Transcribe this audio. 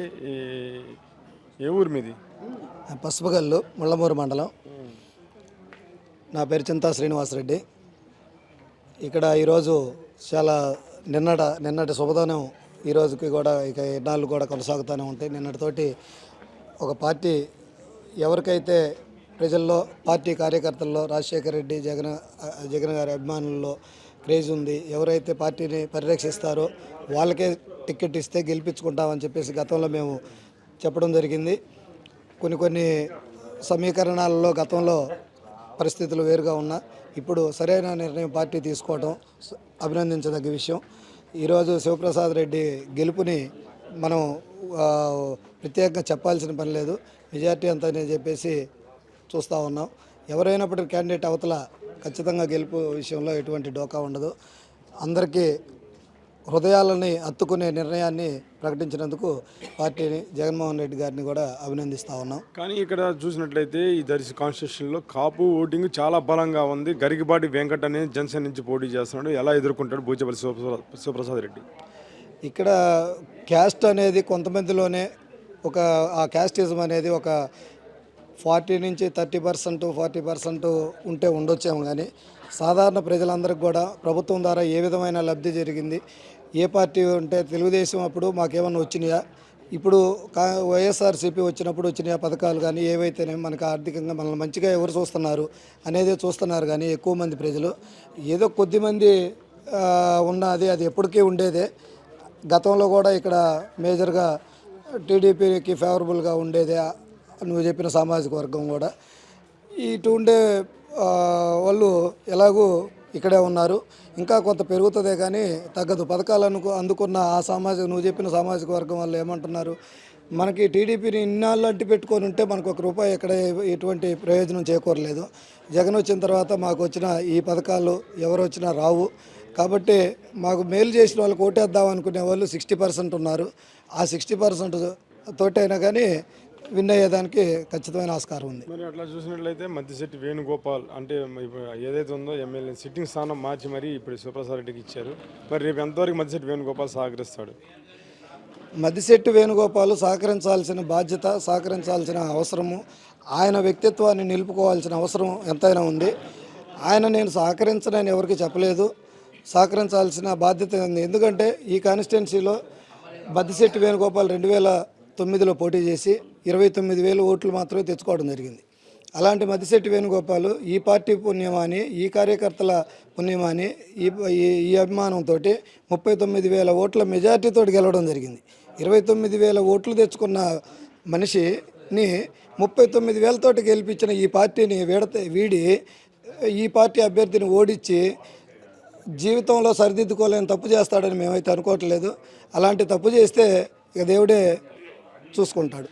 ఏ ఊరు మీది? పసుపుగల్లు ముళ్ళమూరు మండలం. నా పేరు చింతా శ్రీనివాసరెడ్డి. ఇక్కడ ఈరోజు చాలా నిన్నట నిన్నటి శుభదనం. ఈ రోజుకి కూడా ఇక ఇన్నాళ్ళు కూడా కొనసాగుతూనే ఉంటాయి నిన్నటితోటి ఒక పార్టీ ఎవరికైతే ప్రజల్లో పార్టీ కార్యకర్తల్లో రాజశేఖర రెడ్డి జగన్ జగన్ గారి అభిమానుల్లో క్రేజ్ ఉంది ఎవరైతే పార్టీని పరిరక్షిస్తారో వాళ్ళకే టికెట్ ఇస్తే గెలిపించుకుంటామని చెప్పేసి గతంలో మేము చెప్పడం జరిగింది. కొన్ని కొన్ని సమీకరణాలలో గతంలో పరిస్థితులు వేరుగా ఉన్నా ఇప్పుడు సరైన నిర్ణయం పార్టీ తీసుకోవడం అభినందించదగ్గ విషయం. ఈరోజు శివప్రసాద్ రెడ్డి గెలుపుని మనం ప్రత్యేకంగా చెప్పాల్సిన పని లేదు. మెజార్టీ అంతా అని చెప్పేసి చూస్తూ ఉన్నాం. ఎవరైనప్పటికీ క్యాండిడేట్ అవతల ఖచ్చితంగా గెలుపు విషయంలో ఎటువంటి డోకా ఉండదు. అందరికీ హృదయాలని హత్తుకునే నిర్ణయాన్ని ప్రకటించినందుకు పార్టీని జగన్మోహన్ రెడ్డి గారిని కూడా అభినందిస్తూ ఉన్నాం. కానీ ఇక్కడ చూసినట్లయితే ఈ దర్శి కాన్స్టిట్యూషన్లో కాపు ఓటింగ్ చాలా బలంగా ఉంది. గరిగిబాటి వెంకట్ అనేది జనసేన నుంచి పోటీ చేస్తున్నాడు. ఎలా ఎదుర్కొంటాడు బూచపల్లి శివప్రసాద్ శివప్రసాద్ రెడ్డి? ఇక్కడ క్యాస్ట్ అనేది కొంతమందిలోనే ఒక ఆ క్యాస్టిజం అనేది ఒక ఫార్టీ నుంచి థర్టీ పర్సెంట్ ఫార్టీ పర్సెంట్ ఉంటే ఉండొచ్చేమో కానీ సాధారణ ప్రజలందరికీ కూడా ప్రభుత్వం ద్వారా ఏ విధమైన లబ్ధి జరిగింది ఏ పార్టీ ఉంటే తెలుగుదేశం అప్పుడు మాకేమన్నా వచ్చినాయా? ఇప్పుడు కా వైఎస్ఆర్సీపీ వచ్చినప్పుడు వచ్చిన పథకాలు కానీ ఏవైతేనే మనకు ఆర్థికంగా మనల్ని మంచిగా ఎవరు చూస్తున్నారు అనేది చూస్తున్నారు కానీ ఎక్కువ మంది ప్రజలు. ఏదో కొద్ది మంది ఉన్నది అది ఎప్పటికీ ఉండేదే. గతంలో కూడా ఇక్కడ మేజర్గా టీడీపీకి ఫేవరబుల్గా ఉండేదే. నువ్వు చెప్పిన సామాజిక వర్గం కూడా. ఇటు ఉండే వాళ్ళు ఎలాగూ ఇక్కడే ఉన్నారు. ఇంకా కొంత పెరుగుతుందే కానీ తగ్గదు. పథకాలను అందుకున్న ఆ సామాజిక నువ్వు చెప్పిన సామాజిక వర్గం వాళ్ళు ఏమంటున్నారు? మనకి టీడీపీని ఇన్నాళ్ళు అంటి పెట్టుకొని ఉంటే మనకు ఒక రూపాయి ఎక్కడ ఎటువంటి ప్రయోజనం చేకూరలేదు. జగన్ వచ్చిన తర్వాత మాకు వచ్చిన ఈ పథకాలు ఎవరు వచ్చినా రావు. కాబట్టి మాకు మేలు చేసిన వాళ్ళకి ఓటేద్దాం అనుకునే వాళ్ళు సిక్స్టీ పర్సెంట్ ఉన్నారు. ఆ సిక్స్టీ పర్సెంట్ తోటైనా కానీ విన్ అయ్యేదానికి ఖచ్చితమైన ఆస్కారం ఉంది. మరి అట్లా చూసినట్లయితే మధ్యశెట్టి వేణుగోపాల్ అంటే ఏదైతే ఉందో ఎమ్మెల్యే సిట్టింగ్ స్థానం మార్చి మరి ఇప్పుడు శివప్రసాద్ రెడ్డికి ఇచ్చారు. మరి రేపు ఎంతవరకు మధ్యశెట్టి వేణుగోపాల్ సహకరిస్తాడు? మద్దిశెట్టి వేణుగోపాల్ సహకరించాల్సిన బాధ్యత సహకరించాల్సిన అవసరము ఆయన వ్యక్తిత్వాన్ని నిలుపుకోవాల్సిన అవసరం ఎంతైనా ఉంది. ఆయన నేను సహకరించనని ఎవరికి చెప్పలేదు. సహకరించాల్సిన బాధ్యత ఉంది. ఎందుకంటే ఈ కాన్స్టిట్యున్సీలో మద్దిశెట్టి వేణుగోపాల్ రెండు వేల తొమ్మిదిలో పోటీ చేసి ఇరవై తొమ్మిది వేలు ఓట్లు మాత్రమే తెచ్చుకోవడం జరిగింది. అలాంటి మద్దిశెట్టి వేణుగోపాల్ ఈ పార్టీ పుణ్యమాని ఈ కార్యకర్తల పుణ్యమాని ఈ ఈ- ఈ అభిమానంతో ముప్పై తొమ్మిది వేల ఓట్ల మెజార్టీతో గెలవడం జరిగింది. ఇరవై తొమ్మిది వేల ఓట్లు తెచ్చుకున్న మనిషిని ముప్పై తొమ్మిది వేలతోటి గెలిపించిన ఈ పార్టీని వీడత వీడి ఈ పార్టీ అభ్యర్థిని ఓడించి జీవితంలో సరిదిద్దుకోలేని తప్పు చేస్తాడని మేమైతే అనుకోవట్లేదు. అలాంటి తప్పు చేస్తే ఇక దేవుడే చూసుకుంటాడు.